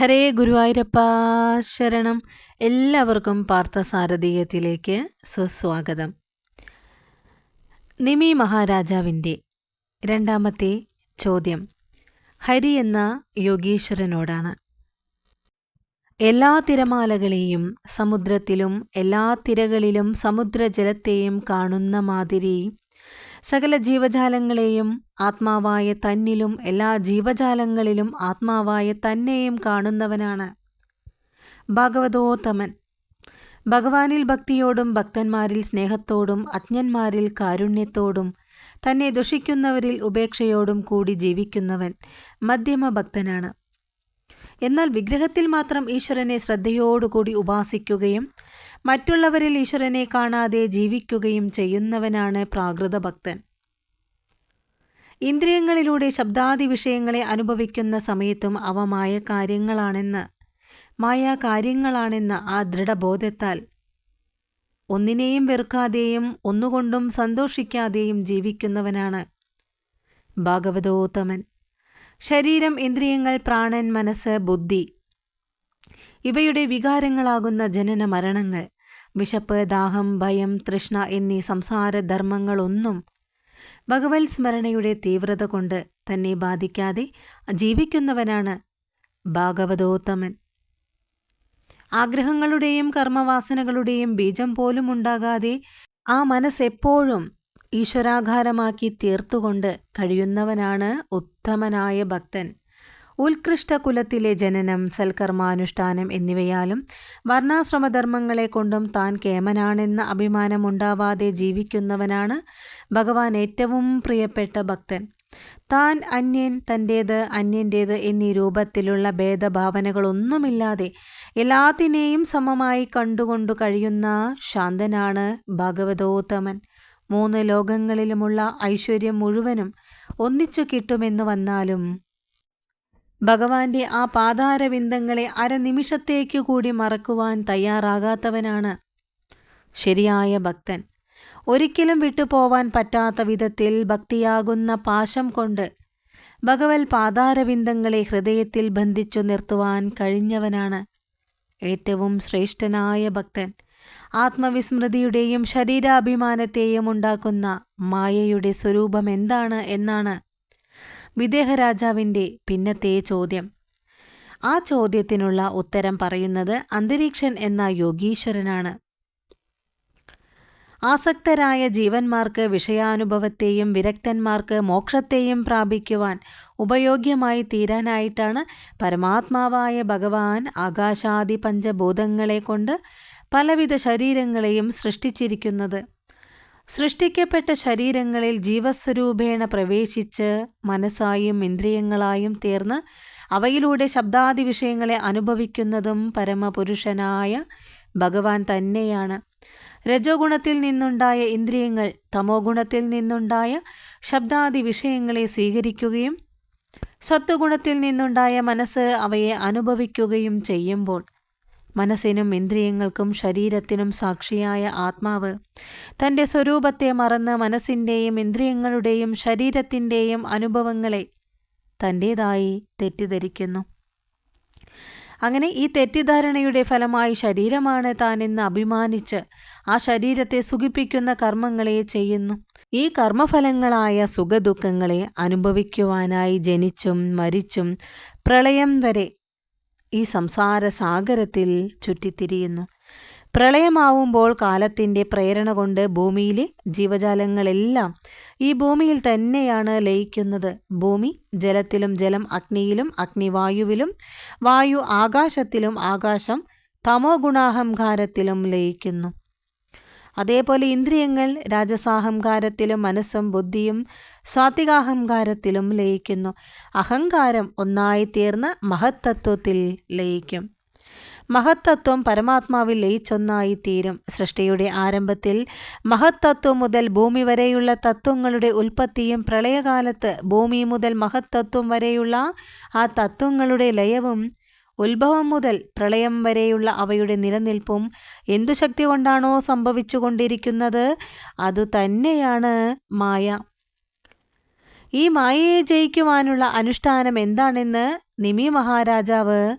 ഹരേ ഗുരുവായൂരപ്പ ശരണം. എല്ലാവർക്കും പാർത്ഥസാരഥീയത്തിലേക്ക് സുസ്വാഗതം. നിമി മഹാരാജാവിന്റെ രണ്ടാമത്തെ ചോദ്യം. ഹരി എന്ന യോഗീശ്വരനോടാണ്. എല്ലാ തിരമാലകളെയും സമുദ്രത്തിലും എല്ലാ തിരകളിലും സമുദ്രജലത്തെയും കാണുന്ന മാതിരി സകല ജീവജാലങ്ങളെയും ആത്മാവായ തന്നിലും എല്ലാ ജീവജാലങ്ങളിലും ആത്മാവായ തന്നെയും കാണുന്നവനാണ്. ഭാഗവതോത്തമൻ. ഭഗവാനിൽ ഭക്തിയോടും ഭക്തന്മാരിൽ സ്നേഹത്തോടും അജ്ഞന്മാരിൽ കാരുണ്യത്തോടും തന്നെ ദുഷിക്കുന്നവരിൽ ഉപേക്ഷയോടും കൂടി ജീവിക്കുന്നവൻ മധ്യമ ഭക്തനാണ് എന്നാൽ വിഗ്രഹത്തിൽ മാത്രം ഈശ്വരനെ ശ്രദ്ധയോടുകൂടി ഉപാസിക്കുകയും മറ്റുള്ളവരിൽ ഈശ്വരനെ കാണാതെ ജീവിക്കുകയും ചെയ്യുന്നവനാണ് പ്രാകൃത ഭക്തൻ. ഇന്ദ്രിയങ്ങളിലൂടെ ശബ്ദാദി വിഷയങ്ങളെ അനുഭവിക്കുന്ന സമയത്തും അവ മായ കാര്യങ്ങളാണെന്ന് മായ കാര്യങ്ങളാണെന്ന് ആ ദൃഢബോധത്താൽ ഒന്നിനെയും വെറുക്കാതെയും ഒന്നുകൊണ്ടും സന്തോഷിക്കാതെയും ജീവിക്കുന്നവനാണ് ഭാഗവതോത്തമൻ. ശരീരം ഇന്ദ്രിയങ്ങൾ പ്രാണൻ മനസ്സ് ബുദ്ധി ഇവയുടെ വികാരങ്ങളാകുന്ന ജനന മരണങ്ങൾ വിശപ്പ് ദാഹം ഭയം തൃഷ്ണ എന്നീ സംസാര സംസാരധർമ്മങ്ങളൊന്നും ഭഗവത് സ്മരണയുടെ തീവ്രത കൊണ്ട് തന്നെ ബാധിക്കാതെ ജീവിക്കുന്നവനാണ് ഭാഗവതോത്തമൻ. ആഗ്രഹങ്ങളുടെയും കർമ്മവാസനകളുടെയും ബീജം പോലും ഉണ്ടാകാതെ ആ മനസ്സെപ്പോഴും ഈശ്വരാഘാരമാക്കി തീർത്തുകൊണ്ട് കഴിയുന്നവനാണ് ഉത്തമനായ ഭക്തൻ. ഉത്കൃഷ്ട കുലത്തിലെ ജനനം സൽക്കർമാനുഷ്ഠാനം എന്നിവയാലും വർണാശ്രമധർമ്മങ്ങളെ കൊണ്ടും താൻ കേമനാണെന്ന അഭിമാനമുണ്ടാവാതെ ജീവിക്കുന്നവനാണ് ഭഗവാൻ ഏറ്റവും പ്രിയപ്പെട്ട ഭക്തൻ. താൻ അന്യൻ തന്റേത് അന്യന്റേത് എന്നീ രൂപത്തിലുള്ള ഭേദഭാവനകളൊന്നുമില്ലാതെ എല്ലാത്തിനെയും സമമായി കണ്ടുകൊണ്ടു കഴിയുന്ന ശാന്തനാണ് ഭഗവതോത്തമൻ. മൂന്ന് ലോകങ്ങളിലുമുള്ള ഐശ്വര്യം മുഴുവനും ഒന്നിച്ചു കിട്ടുമെന്ന് വന്നാലും ഭഗവാന്റെ ആ പാതാരബിന്ദങ്ങളെ അരനിമിഷത്തേക്കു കൂടി മറക്കുവാൻ തയ്യാറാകാത്തവനാണ് ശരിയായ ഭക്തൻ. ഒരിക്കലും വിട്ടുപോവാൻ പറ്റാത്ത വിധത്തിൽ ഭക്തിയാകുന്ന പാശം കൊണ്ട് ഭഗവത് പാതാരബിന്ദങ്ങളെ ഹൃദയത്തിൽ ബന്ധിച്ചു നിർത്തുവാൻ കഴിഞ്ഞവനാണ് ഏറ്റവും ശ്രേഷ്ഠനായ ഭക്തൻ. ആത്മവിസ്മൃതിയുടെയും ശരീരാഭിമാനത്തെയും ഉണ്ടാക്കുന്ന മായയുടെ സ്വരൂപം എന്താണ് എന്നാണ് വിദേഹരാജാവിന്റെ പിന്നത്തെ ചോദ്യം. ആ ചോദ്യത്തിനുള്ള ഉത്തരം പറയുന്നത് അന്തരീക്ഷൻ എന്ന യോഗീശ്വരനാണ്. ആസക്തരായ ജീവന്മാർക്ക് വിഷയാനുഭവത്തെയും വിരക്തന്മാർക്ക് മോക്ഷത്തെയും പ്രാപിക്കുവാൻ ഉപയോഗ്യമായി തീരാനായിട്ടാണ് പരമാത്മാവായ ഭഗവാൻ ആകാശാദി പഞ്ചഭൂതങ്ങളെ കൊണ്ട് പലവിധ ശരീരങ്ങളെയും സൃഷ്ടിച്ചിരിക്കുന്നത്. സൃഷ്ടിക്കപ്പെട്ട ശരീരങ്ങളിൽ ജീവസ്വരൂപേണ പ്രവേശിച്ച് മനസ്സായും ഇന്ദ്രിയങ്ങളായും തീർന്ന് അവയിലൂടെ ശബ്ദാദി വിഷയങ്ങളെ അനുഭവിക്കുന്നതും പരമപുരുഷനായ ഭഗവാൻ തന്നെയാണ്. രജോ ഗുണത്തിൽ നിന്നുണ്ടായ ഇന്ദ്രിയങ്ങൾ തമോ ഗുണത്തിൽ നിന്നുണ്ടായ ശബ്ദാദി വിഷയങ്ങളെ സ്വീകരിക്കുകയും സത്വഗുണത്തിൽ നിന്നുണ്ടായ മനസ്സ് അവയെ അനുഭവിക്കുകയും ചെയ്യുമ്പോൾ മനസ്സിനും ഇന്ദ്രിയങ്ങൾക്കും ശരീരത്തിനും സാക്ഷിയായ ആത്മാവ് തന്റെ സ്വരൂപത്തെ മറന്ന് മനസ്സിന്റെയും ഇന്ദ്രിയങ്ങളുടെയും ശരീരത്തിന്റെയും അനുഭവങ്ങളെ തന്റേതായി തെറ്റിദ്ധരിക്കുന്നു. അങ്ങനെ ഈ തെറ്റിദ്ധാരണയുടെ ഫലമായി ശരീരമാണ് താനെന്ന് അഭിമാനിച്ച് ആ ശരീരത്തെ സുഖിപ്പിക്കുന്ന കർമ്മങ്ങളെ ചെയ്യുന്നു. ഈ കർമ്മഫലങ്ങളായ സുഖദുഃഖങ്ങളെ അനുഭവിക്കുവാനായി ജനിച്ചും മരിച്ചും പ്രളയം വരെ ഈ സംസാര സാഗരത്തിൽ ചുറ്റിത്തിരിയുന്നു. പ്രളയമാവുമ്പോൾ കാലത്തിന്റെ പ്രേരണ കൊണ്ട് ഭൂമിയിലെ ജീവജാലങ്ങളെല്ലാം ഈ ഭൂമിയിൽ തന്നെയാണ് ലയിക്കുന്നത്. ഭൂമി ജലത്തിലും ജലം അഗ്നിയിലും അഗ്നിവായുവിലും വായു ആകാശത്തിലും ആകാശം തമോ ഗുണാഹംകാരത്തിലും ലയിക്കുന്നു. അതേപോലെ ഇന്ദ്രിയങ്ങൾ രാജസാഹംകാരത്തിലും മനസ്സും ബുദ്ധിയും സ്വാത്വികാഹംകാരത്തിലും ലയിക്കുന്നു. അഹങ്കാരം ഒന്നായിത്തീർന്ന് മഹത്തത്വത്തിൽ ലയിക്കും. മഹത്തത്വം പരമാത്മാവിൽ ലയിച്ചൊന്നായിത്തീരും. സൃഷ്ടിയുടെ ആരംഭത്തിൽ മഹത്തത്വം മുതൽ ഭൂമി വരെയുള്ള തത്വങ്ങളുടെ ഉൽപ്പത്തിയും പ്രളയകാലത്ത് ഭൂമി മുതൽ മഹത്തത്വം വരെയുള്ള ആ തത്വങ്ങളുടെ ലയവും ഉത്ഭവം മുതൽ പ്രളയം വരെയുള്ള അവയുടെ നിലനിൽപ്പും എന്തു ശക്തി കൊണ്ടാണോ സംഭവിച്ചുകൊണ്ടിരിക്കുന്നത്? അതുതന്നെയാണ് മായ. ഈ മായയെ ജയിക്കുവാനുള്ള അനുഷ്ഠാനം എന്താണെന്ന് നിമി മഹാരാജാവ്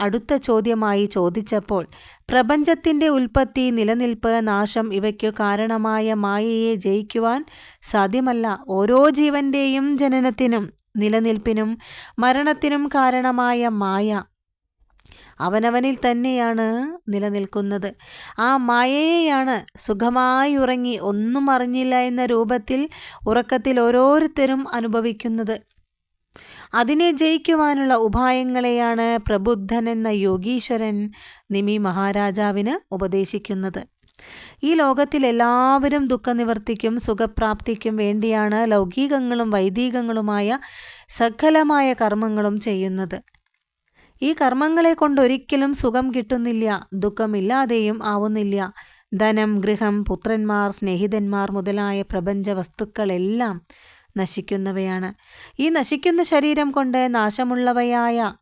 അടുത്ത ചോദ്യമായി ചോദിച്ചപ്പോൾ പ്രപഞ്ചത്തിന്റെ ഉൽപ്പത്തി നിലനിൽപ്പ് നാശം ഇവയ്ക്കു കാരണമായ മായയെ ജയിക്കുവാൻ സാധ്യമല്ല. ഓരോ ജീവന്റെയും ജനനത്തിനും നിലനിൽപ്പിനും മരണത്തിനും കാരണമായ മായ. അവനവനിൽ തന്നെയാണ് നിലനിൽക്കുന്നത്. ആ മായയെയാണ് സുഖമായി ഉറങ്ങി ഒന്നും അറിഞ്ഞില്ല എന്ന രൂപത്തിൽ ഉറക്കത്തിൽ ഓരോരുത്തരും അനുഭവിക്കുന്നത്. അതിനെ ജയിക്കുവാനുള്ള ഉപായങ്ങളെയാണ് പ്രബുദ്ധൻ എന്ന യോഗീശ്വരൻ നിമി മഹാരാജാവിന് ഉപദേശിക്കുന്നത്. ഈ ലോകത്തിൽ എല്ലാവരും ദുഃഖനിവർത്തിക്കും സുഖപ്രാപ്തിക്കും വേണ്ടിയാണ് ലൗകികങ്ങളും വൈദികങ്ങളുമായ സകലമായ കർമ്മങ്ങളും ചെയ്യുന്നത്. ഈ കർമ്മങ്ങളെ കൊണ്ടൊരിക്കലും സുഖം കിട്ടുന്നില്ല ദുഃഖമില്ലാതെയും ആവുന്നില്ല. ധനം ഗൃഹം പുത്രന്മാർ സ്നേഹിതന്മാർ മുതലായ പ്രപഞ്ച വസ്തുക്കളെല്ലാം നശിക്കുന്നവയാണ്. ഈ നശിക്കുന്ന ശരീരം കൊണ്ട് നാശമുള്ളവയായ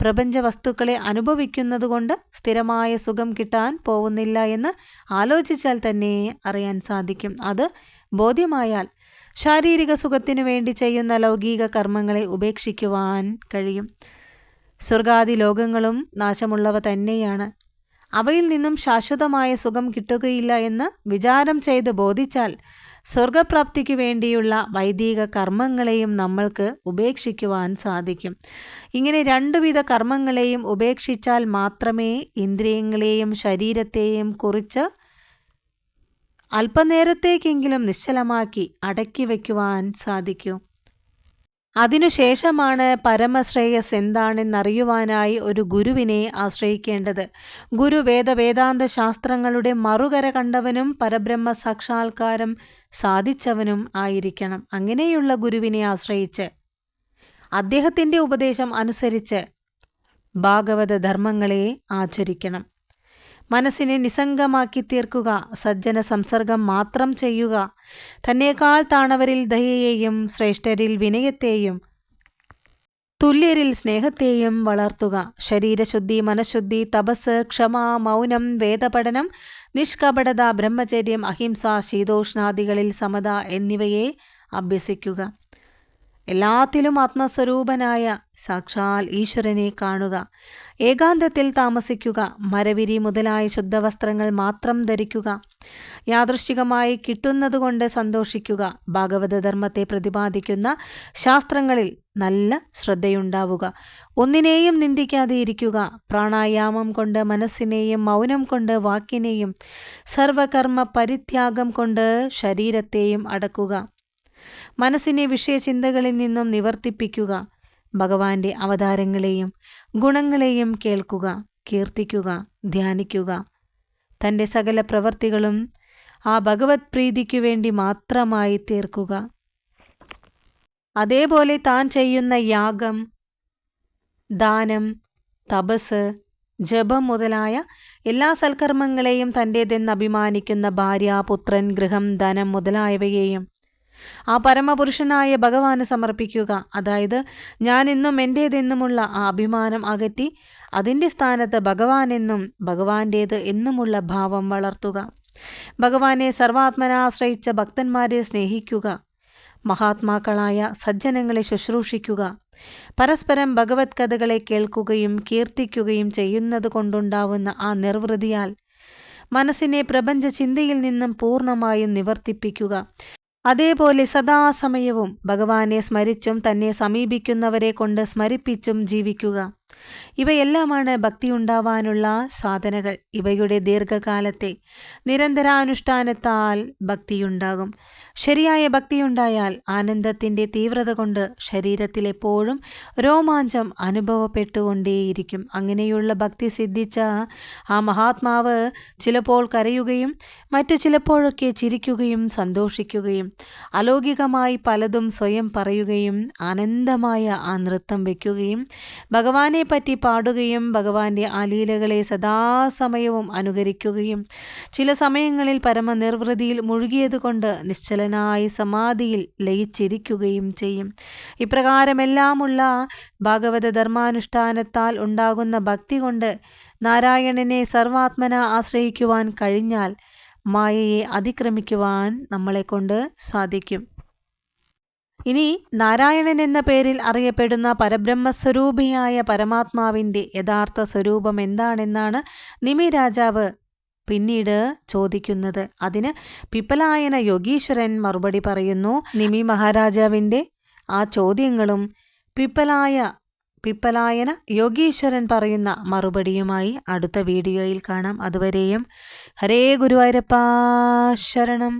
പ്രപഞ്ച വസ്തുക്കളെ അനുഭവിക്കുന്നതുകൊണ്ട് സ്ഥിരമായ സുഖം കിട്ടാൻ പോകുന്നില്ല എന്ന് ആലോചിച്ചാൽ തന്നെ അറിയാൻ സാധിക്കും. അത് ബോധ്യമായാൽ ശാരീരിക സുഖത്തിനു വേണ്ടി ചെയ്യുന്ന ലൗകിക കർമ്മങ്ങളെ ഉപേക്ഷിക്കുവാൻ കഴിയും. സ്വർഗാദി ലോകങ്ങളും നാശമുള്ളവ തന്നെയാണ്. അവയിൽ നിന്നും ശാശ്വതമായ സുഖം കിട്ടുകയില്ല എന്ന് വിചാരം ചെയ്ത് ബോധിച്ചാൽ സ്വർഗപ്രാപ്തിക്ക് വേണ്ടിയുള്ള വൈദിക കർമ്മങ്ങളെയും നമ്മൾക്ക് ഉപേക്ഷിക്കുവാൻ സാധിക്കും. ഇങ്ങനെ രണ്ടുവിധ കർമ്മങ്ങളെയും ഉപേക്ഷിച്ചാൽ മാത്രമേ ഇന്ദ്രിയങ്ങളെയും ശരീരത്തെയും കുറിച്ച് അല്പനേരത്തേക്കെങ്കിലും നിശ്ചലമാക്കി അടക്കി വയ്ക്കുവാൻ സാധിക്കൂ. അതിനുശേഷമാണ് പരമശ്രേയസ് എന്താണെന്നറിയുവാനായി ഒരു ഗുരുവിനെ ആശ്രയിക്കേണ്ടത്. ഗുരു വേദവേദാന്ത ശാസ്ത്രങ്ങളുടെ മറുകര കണ്ടവനും പരബ്രഹ്മ സാക്ഷാത്കാരം സാധിച്ചവനും ആയിരിക്കണം. അങ്ങനെയുള്ള ഗുരുവിനെ ആശ്രയിച്ച്. അദ്ദേഹത്തിന്റെ ഉപദേശം അനുസരിച്ച് ഭാഗവത ധർമ്മങ്ങളെ ആചരിക്കണം. മനസ്സിനെ നിസംഗമാക്കി തീർക്കുക. സജ്ജന സംസർഗം മാത്രം ചെയ്യുക. തന്നേക്കാൾ താണവരിൽ ദയയെയും ശ്രേഷ്ഠരിൽ വിനയത്തെയും തുല്യരിൽ സ്നേഹത്തെയും വളർത്തുക. ശരീരശുദ്ധി മനഃശുദ്ധി തപസ് ക്ഷമ മൗനം വേദപഠനം നിഷ്കപടത ബ്രഹ്മചര്യം അഹിംസ ശീതോഷ്ണാദികളിൽ സമത എന്നിവയെ അഭ്യസിക്കുക. എല്ലാത്തിലും ആത്മസ്വരൂപനായ സാക്ഷാൽ ഈശ്വരനെ കാണുക. ഏകാന്തത്തിൽ താമസിക്കുക. മരവിരി മുതലായ ശുദ്ധവസ്ത്രങ്ങൾ മാത്രം ധരിക്കുക. യാദൃശ്ചികമായി കിട്ടുന്നതുകൊണ്ട് സന്തോഷിക്കുക. ഭാഗവതധർമ്മത്തെ പ്രതിപാദിക്കുന്ന ശാസ്ത്രങ്ങളിൽ നല്ല ശ്രദ്ധയുണ്ടാവുക. ഒന്നിനെയും നിന്ദിക്കാതെ ഇരിക്കുക പ്രാണായാമം കൊണ്ട് മനസ്സിനെയും മൗനം കൊണ്ട് വാക്കിനെയും സർവകർമ്മ പരിത്യാഗം കൊണ്ട് ശരീരത്തെയും അടക്കുക. മനസ്സിനെ വിഷയചിന്തകളിൽ നിന്നും നിവർത്തിപ്പിക്കുക. ഭഗവാന്റെ അവതാരങ്ങളെയും ഗുണങ്ങളെയും കേൾക്കുക കീർത്തിക്കുക ധ്യാനിക്കുക. തന്റെ സകല പ്രവർത്തികളും ആ ഭഗവത് പ്രീതിക്കു വേണ്ടി മാത്രമായി തീർക്കുക. അതേപോലെ താൻ ചെയ്യുന്ന യാഗം ദാനം തപസ് ജപം മുതലായ എല്ലാ സൽക്കർമ്മങ്ങളെയും തന്റേതെന്ന് അഭിമാനിക്കുന്ന ഭാര്യ പുത്രൻ ഗൃഹം ധനം മുതലായവയെയും ആ പരമപുരുഷനായ ഭഗവാന് സമർപ്പിക്കുക. അതായത് ഞാൻ എന്നും എന്റേതെന്നുമുള്ള ആ അഭിമാനം അകറ്റി അതിന്റെ സ്ഥാനത്ത് ഭഗവാനെന്നും ഭഗവാന്റേത് എന്നുമുള്ള ഭാവം വളർത്തുക. ഭഗവാനെ സർവാത്മനാശ്രയിച്ച ഭക്തന്മാരെ സ്നേഹിക്കുക. മഹാത്മാക്കളായ സജ്ജനങ്ങളെ ശുശ്രൂഷിക്കുക. പരസ്പരം ഭഗവത് കഥകളെ കേൾക്കുകയും കീർത്തിക്കുകയും ചെയ്യുന്നത് കൊണ്ടുണ്ടാവുന്ന ആ നിർവൃതിയാൽ മനസ്സിനെ പ്രപഞ്ച ചിന്തയിൽ നിന്നും പൂർണമായും നിവർത്തിപ്പിക്കുക. അതേപോലെ സദാസമയവും ഭഗവാനെ സ്മരിച്ചും തന്നെ സമീപിക്കുന്നവരെ കൊണ്ട് സ്മരിപ്പിച്ചും ജീവിക്കുക. ഇവയെല്ലാമാണ് ഭക്തി ഉണ്ടാവാനുള്ള സാധനകൾ. ഇവയുടെ ദീർഘകാലത്തെ നിരന്തരാനുഷ്ഠാനത്താൽ ഭക്തിയുണ്ടാകും. ശരിയായ ഭക്തിയുണ്ടായാൽ ആനന്ദത്തിന്റെ തീവ്രത കൊണ്ട് ശരീരത്തിൽ എപ്പോഴും രോമാഞ്ചം അനുഭവപ്പെട്ടുകൊണ്ടേയിരിക്കും. അങ്ങനെയുള്ള ഭക്തി സിദ്ധിച്ച ആ മഹാത്മാവ് ചിലപ്പോൾ കരയുകയും മറ്റു ചിലപ്പോഴൊക്കെ ചിരിക്കുകയും സന്തോഷിക്കുകയും അലൗകികമായി പലതും സ്വയം പറയുകയും ആനന്ദമായ ആ നൃത്തം വയ്ക്കുകയും ഭഗവാനെ പറ്റി പാടുകയും ഭഗവാന്റെ ആലീലകളെ സദാസമയവും അനുകരിക്കുകയും ചില സമയങ്ങളിൽ പരമനിർവൃതിയിൽ മുഴുകിയതുകൊണ്ട് നിശ്ചലനായി സമാധിയിൽ ലയിച്ചിരിക്കുകയും ചെയ്യും. ഇപ്രകാരമെല്ലാമുള്ള ഭാഗവത ധർമാനുഷ്ഠാനത്താൽ ഉണ്ടാകുന്ന ഭക്തി കൊണ്ട് നാരായണനെ സർവാത്മന ആശ്രയിക്കുവാൻ കഴിഞ്ഞാൽ മായയെ അതിക്രമിക്കുവാൻ നമ്മളെ കൊണ്ട് സാധിക്കും. ഇനി നാരായണൻ എന്ന പേരിൽ അറിയപ്പെടുന്ന പരബ്രഹ്മസ്വരൂപിയായ പരമാത്മാവിന്റെ യഥാർത്ഥ സ്വരൂപം എന്താണെന്നാണ് നിമി രാജാവ് പിന്നീട് ചോദിക്കുന്നത്. അതിന് പിപ്പലായന യോഗീശ്വരൻ മറുപടി പറയുന്നു നിമി മഹാരാജാവിന്റെ ആ ചോദ്യങ്ങളും പിപ്പലായ പിപ്പലായന യോഗീശ്വരൻ പറയുന്ന മറുപടിയുമായി അടുത്ത വീഡിയോയിൽ കാണാം. അതുവരെയും ഹരേ ഗുരുവായൂരപ്പ ശരണം.